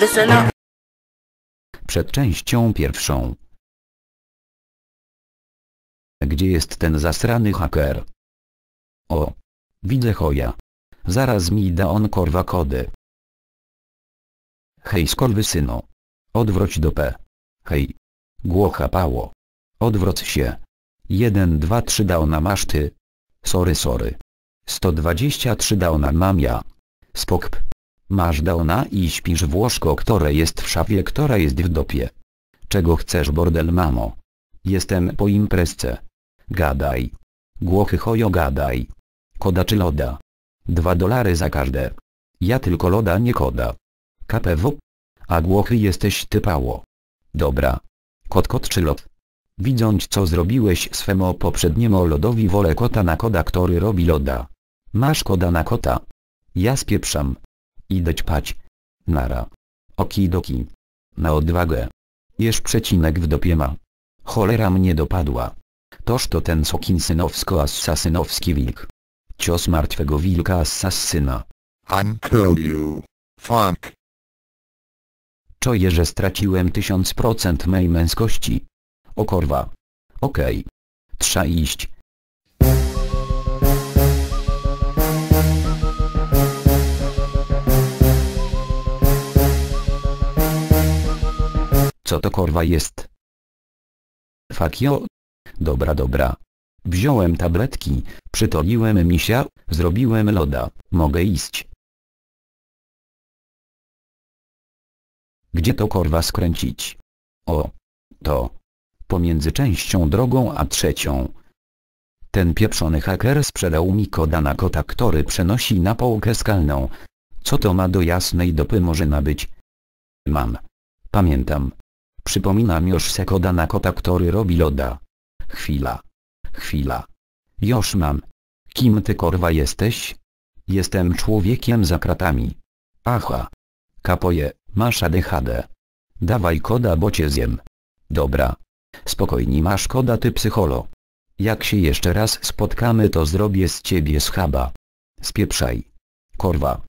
Listen up. Przed częścią pierwszą. Gdzie jest ten zasrany haker? O. Widzę choja. Zaraz mi da on korwa kody. Hej skorwysyno. Odwróć do P. Hej. Głocha pało. Odwróć się. 1 2 3 daona masz ty. Sorry sorry. 123 daona mam ja. Spokp. Masz daona i śpisz w łóżko które jest w szafie która jest w dopie. Czego chcesz bordel mamo? Jestem po imprezce. Gadaj. Głochy chojo gadaj. Koda czy loda? Dwa dolary za każde. Ja tylko loda nie koda. KPW? A głochy jesteś typało. Dobra. Kot kot czy lot? Widząc co zrobiłeś swemu poprzedniemu lodowi wolę kota na koda który robi loda. Masz koda na kota. Ja spieprzam. Idę ćpać. Nara. Okidoki. Na odwagę. Jesz przecinek w dopie ma. Cholera mnie dopadła. Toż to ten sokinsynowsko-assasynowski wilk. Cios martwego wilka assasyna. I'm kill you. Funk. Czuję, że straciłem 1000% mej męskości. O korwa. Okej. Trza iść. Co to korwa jest? Fakio? Dobra dobra. Wziąłem tabletki, przytoliłem misia, zrobiłem loda, mogę iść. Gdzie to korwa skręcić? O. To. Pomiędzy częścią drogą a trzecią. Ten pieprzony haker sprzedał mi koda na kota który przenosi na połkę skalną. Co to ma do jasnej dopy może nabyć? Mam. Pamiętam. Przypominam już se koda na kota który robi loda. Chwila. Chwila. Już mam. Kim ty korwa jesteś? Jestem człowiekiem za kratami. Aha. Kapoje, masz ADHD. Dawaj koda bo cię zjem. Dobra. Spokojnie masz koda ty psycholo. Jak się jeszcze raz spotkamy to zrobię z ciebie schaba. Spieprzaj. Korwa.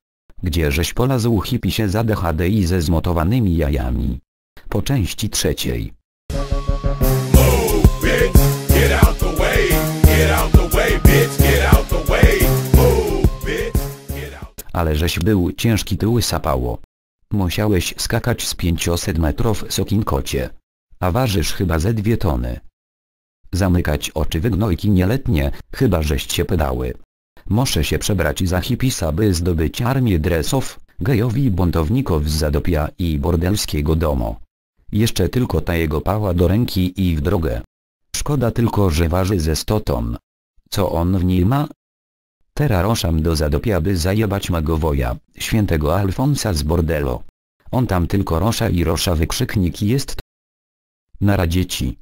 Gdzieżeś polazł hipisie za DHD i ze zmotowanymi jajami. Po części trzeciej. Ale żeś był ciężki tyły sapało. Musiałeś skakać z 500 metrów sokinkocie. A ważysz chyba ze dwie tony. Zamykać oczy wygnojki nieletnie, chyba żeś się pedały. Muszę się przebrać za hipisa by zdobyć armię dresów, gejowi buntownikow z Zadopia i bordelskiego domu. Jeszcze tylko ta jego pała do ręki i w drogę. Szkoda tylko, że waży ze 100 ton. Co on w niej ma? Teraz ruszam do Zadopia by zajebać magowoja, świętego Alfonsa z bordelo. On tam tylko rosza i rosza wykrzyknik jest Nara dzieci.